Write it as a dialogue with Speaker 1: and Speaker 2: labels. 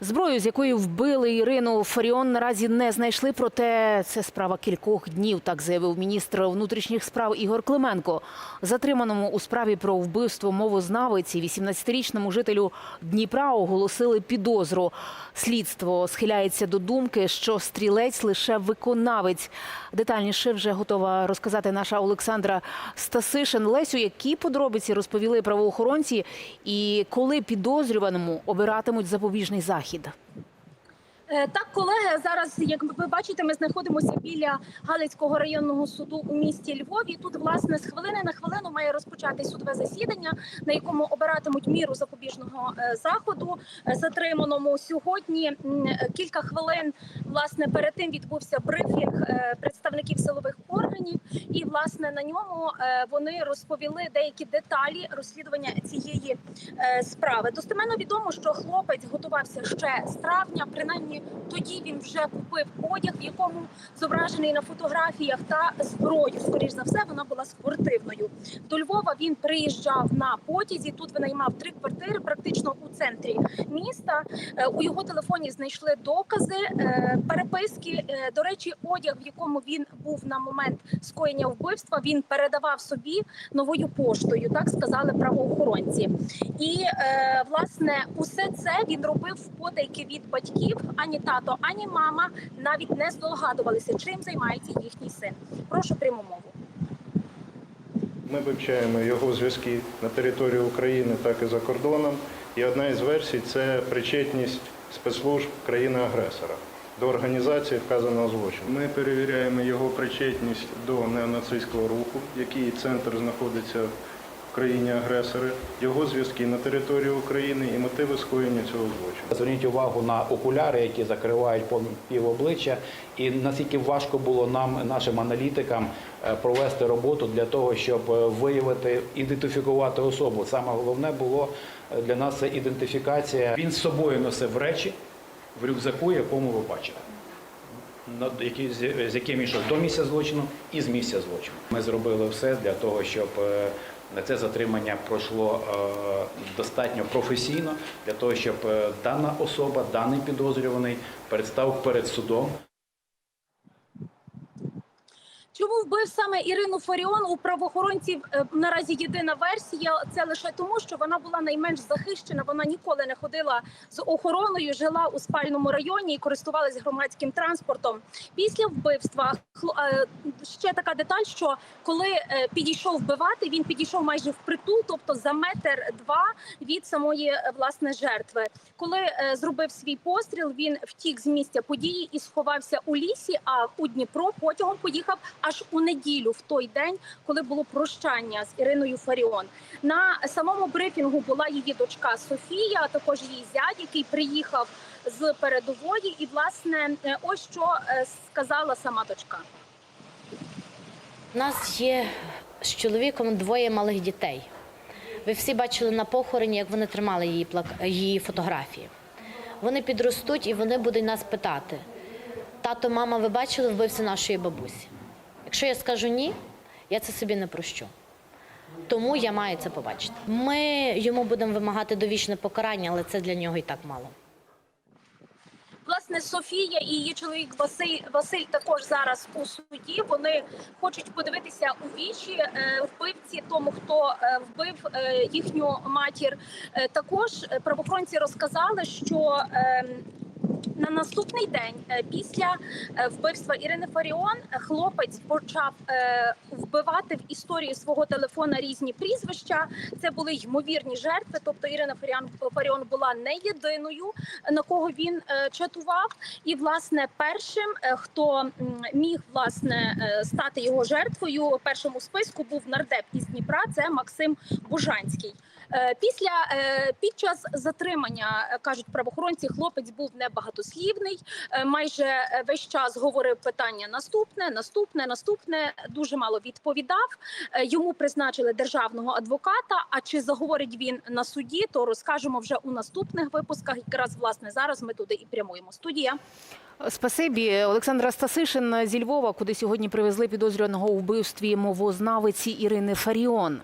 Speaker 1: Зброю, з якої вбили Ірину Фаріон, наразі не знайшли. Проте це справа кількох днів. Так заявив міністр внутрішніх справ Ігор Клименко. Затриманому у справі про вбивство мовознавиці 18-річному жителю Дніпра оголосили підозру. Слідство схиляється до думки, що стрілець лише виконавець. Детальніше вже готова розказати наша Олександра Стасишин. Лесю, які подробиці розповіли правоохоронці, і коли підозрюваному обиратимуть запобіжний захід.
Speaker 2: Е, Так, колеги, зараз, як ви бачите, ми знаходимося біля Галицького районного суду у місті Львові. Тут, власне, з хвилини на хвилину має розпочатись судове засідання, на якому обиратимуть міру запобіжного е, заходу е, затриманому сьогодні. Кілька хвилин власне перед тим відбувся брифінг представників силових органів, і власне на ньому е, вони розповіли деякі деталі розслідування цієї е, справи. Достеменно відомо, що хлопець готувався ще з травня. Принаймні тоді він вже купив одяг, в якому зображений на фотографіях та зброю. Скоріш за все, вона була спортивною. До Львова він приїжджав на потязі. Тут винаймав три квартири, практично у центрі міста. Е, У його телефоні знайшли докази переписки. До речі, одяг, в якому він був на момент скоєння вбивства, він передавав собі новою поштою. Так сказали правоохоронці. І е, власне усе це він робив в від батьків. Ані тато, ані мама навіть не здогадувалися, чим займається їхній син. Прошу пряму мову.
Speaker 3: Ми вивчаємо його зв'язки на території України, так і за кордоном. І одна із версій це причетність спецслужб країни-агресора до організації вказаного злочину. Ми перевіряємо його причетність до неонацистського руху, який центр знаходиться в країні-агресори, його зв'язки на території України і мотиви скоєння цього злочину.
Speaker 4: Зверніть увагу на окуляри, які закривають пів обличчя, і наскільки важко було нам, нашим аналітикам, е, провести роботу для того, щоб е, виявити, ідентифікувати особу. Саме головне було е, для нас це ідентифікація. Він з собою носив речі в рюкзаку, якому ви бачили. з яким йшов до місця злочину і з місця злочину. Ми зробили все для того, щоб е, це затримання пройшло е, достатньо професійно, для того, щоб е, дана особа, даний підозрюваний представ перед судом.
Speaker 2: Чому вбив саме Ірину Фаріон у правоохоронців е, наразі єдина версія? Це лише тому, що вона була найменш захищена. Вона ніколи не ходила з охороною, жила у спальному районі і користувалась громадським транспортом. Після вбивства е, ще така деталь, що коли е, підійшов вбивати, він підійшов майже впритул, тобто за метр два від самої власне жертви. Коли зробив свій постріл, він втік з місця події і сховався у лісі. А у Дніпро потягом поїхав аж у неділю, в той день, коли було прощання з Іриною Фаріон. На самому брифінгу була її дочка Софія, а також її зять, який приїхав з передової. І власне е, ось що е, сказала сама дочка.
Speaker 5: У нас є з чоловіком двоє малих дітей. Ви всі бачили на похороні, як вони тримали її, плак- її фотографії. Вони підростуть і вони будуть нас питати: тато, мама, ви бачили вбивця нашої бабусі? Якщо я скажу ні, я це собі не прощу. Тому я маю це побачити. Ми йому будемо вимагати довічне покарання, але це для нього і так мало.
Speaker 2: Власне, Софія і її чоловік Василь Василь також зараз у суді. Вони хочуть подивитися у вічі е, вбивці, тому хто е, вбив е, їхню матір. Також правоохоронці розказали, що е, на наступний день е, після е, вбивства Ірини Фаріон е, хлопець почав вбивати в історії свого телефона різні прізвища. Це були ймовірні жертви. Тобто Ірина Фаріон була не єдиною, на кого він чатував. І власне першим, хто міг власне стати його жертвою першому списку, був нардеп із Дніпра. Це Максим Бужанський. Е, Після е, під час затримання е, кажуть правоохоронці, хлопець був небагатослівний. Майже весь час говорив питання наступне, наступне, наступне. Дуже мало відповідав. Йому призначили державного адвоката. А чи заговорить він на суді, то розкажемо вже у наступних випусках. Якраз власне зараз ми туди і прямуємо. Студія.
Speaker 1: Спасибі, Олександра Стасишин зі Львова, куди сьогодні привезли підозрюваного у вбивстві мовознавиці Ірини Фаріон.